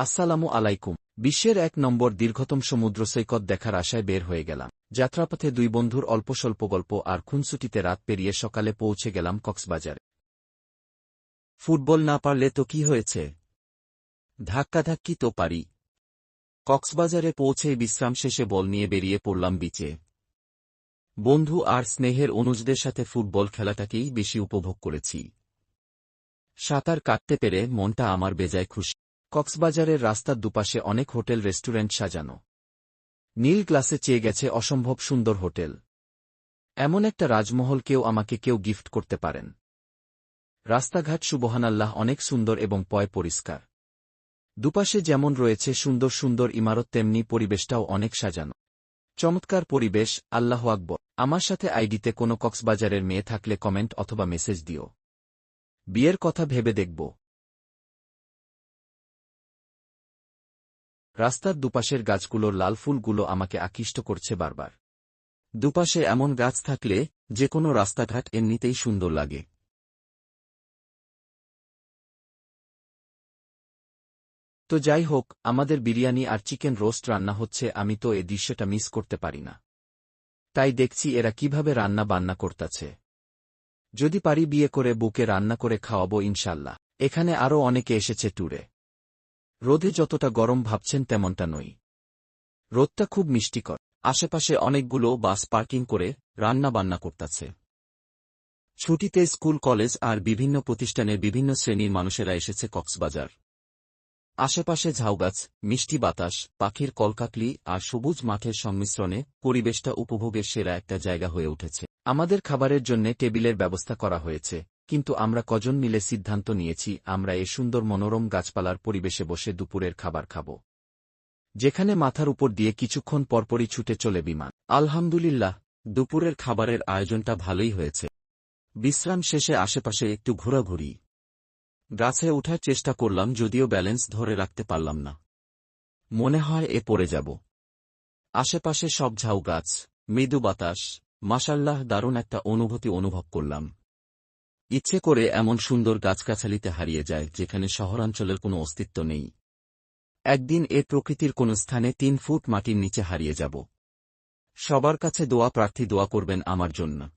আসসালামু আলাইকুম। বিশ্বের এক নম্বর দীর্ঘতম সমুদ্র সৈকত দেখার আশায় বের হয়ে গেলাম। যাত্রাপথে দুই বন্ধুর অল্প স্বল্প গল্প আর খুনসুটিতে রাত পেরিয়ে সকালে পৌঁছে গেলাম কক্সবাজারে। ফুটবল না পারলে তো কি হয়েছে? ধাক্কাধাক্কি তো পারি। কক্সবাজারে পৌঁছেই বিশ্রাম শেষে বল নিয়ে বেরিয়ে পড়লাম বিচে। বন্ধু আর স্নেহের অনুজদের সাথে ফুটবল খেলাটাকেই বেশি উপভোগ করেছি। সাঁতার কাটতে পেরে মনটা আমার বেজায় খুশি। কক্সবাজারের রাস্তার দুপাশে অনেক হোটেল রেস্টুরেন্ট সাজানো। নীল গ্লাসে চেয়ে গেছে অসম্ভব সুন্দর হোটেল। এমন একটা রাজমহল কেউ আমাকে কেউ গিফট করতে পারেন। রাস্তাঘাট সুবহানাল্লাহ অনেক সুন্দর এবং পয় পরিষ্কার। দুপাশে যেমন রয়েছে সুন্দর সুন্দর ইমারত, তেমনি পরিবেশটাও অনেক সাজানো। চমৎকার পরিবেশ, আল্লাহ আকবর। আমার সাথে আইডিতে কোনো কক্সবাজারের মেয়ে থাকলে কমেন্ট অথবা মেসেজ দিও। বিয়ের কথা ভেবে দেখব। রাস্তার দুপাশের গাছগুলোর লাল ফুলগুলো আমাকে আকৃষ্ট করছে বারবার। দুপাশে এমন গাছ থাকলে যে কোনো রাস্তাঘাট এমনিতেই সুন্দর লাগে। তো যাই হোক, আমাদের বিরিয়ানি আর চিকেন রোস্ট রান্না হচ্ছে, আমি তো এ দৃশ্যটা মিস করতে পারি না। তাই দেখছি এরা কীভাবে রান্না বান্না করতাছে। যদি পারি বিয়ে করে বুকে রান্না করে খাওয়াবো ইনশাল্লাহ। এখানে আরও অনেকে এসেছে ট্যুরে রোদে যতটা গরম ভাবছেন তেমনটা নই। রোদটা খুব মিষ্টিকর। আশেপাশে অনেকগুলো বাস পার্কিং করে রান্না বান্না করতাছে। ছুটিতে স্কুল, কলেজ আর বিভিন্ন প্রতিষ্ঠানের বিভিন্ন শ্রেণির মানুষেরা এসেছে কক্সবাজার। আশেপাশে ঝাউগাছ, মিষ্টি বাতাস, পাখির কলকাকলি আর সবুজ মাঠের সংমিশ্রণে পরিবেশটা উপভোগের সেরা একটা জায়গা হয়ে উঠেছে। আমাদের খাবারের জন্য টেবিলের ব্যবস্থা করা হয়েছে। কিন্তু আমরা কজন মিলে সিদ্ধান্ত নিয়েছি, আমরা এ সুন্দর মনোরম গাছপালার পরিবেশে বসে দুপুরের খাবার খাব। যেখানে মাথার উপর দিয়ে কিছুক্ষণ পরপরই ছুটে চলে বিমান। আলহামদুলিল্লাহ, দুপুরের খাবারের আয়োজনটা ভালোই হয়েছে। বিশ্রাম শেষে আশেপাশে একটু ঘোরাঘুরি। গাছে ওঠার চেষ্টা করলাম, যদিও ব্যালেন্স ধরে রাখতে পারলাম না। মনে হয় এ পড়ে যাব। আশেপাশে সব ঝাউ গাছ মৃদু বাতাস মাসাল্লাহ দারুণ একটা অনুভূতি অনুভব করলাম। ইচ্ছে করে এমন সুন্দর গাছগাছালিতে হারিয়ে যায়, যেখানে শহরাঞ্চলের কোনো অস্তিত্ব নেই। একদিন এ প্রকৃতির কোনো স্থানে তিন ফুট মাটির নিচে হারিয়ে যাব। সবার কাছে দোয়া প্রার্থী দোয়া করবেন আমার জন্য।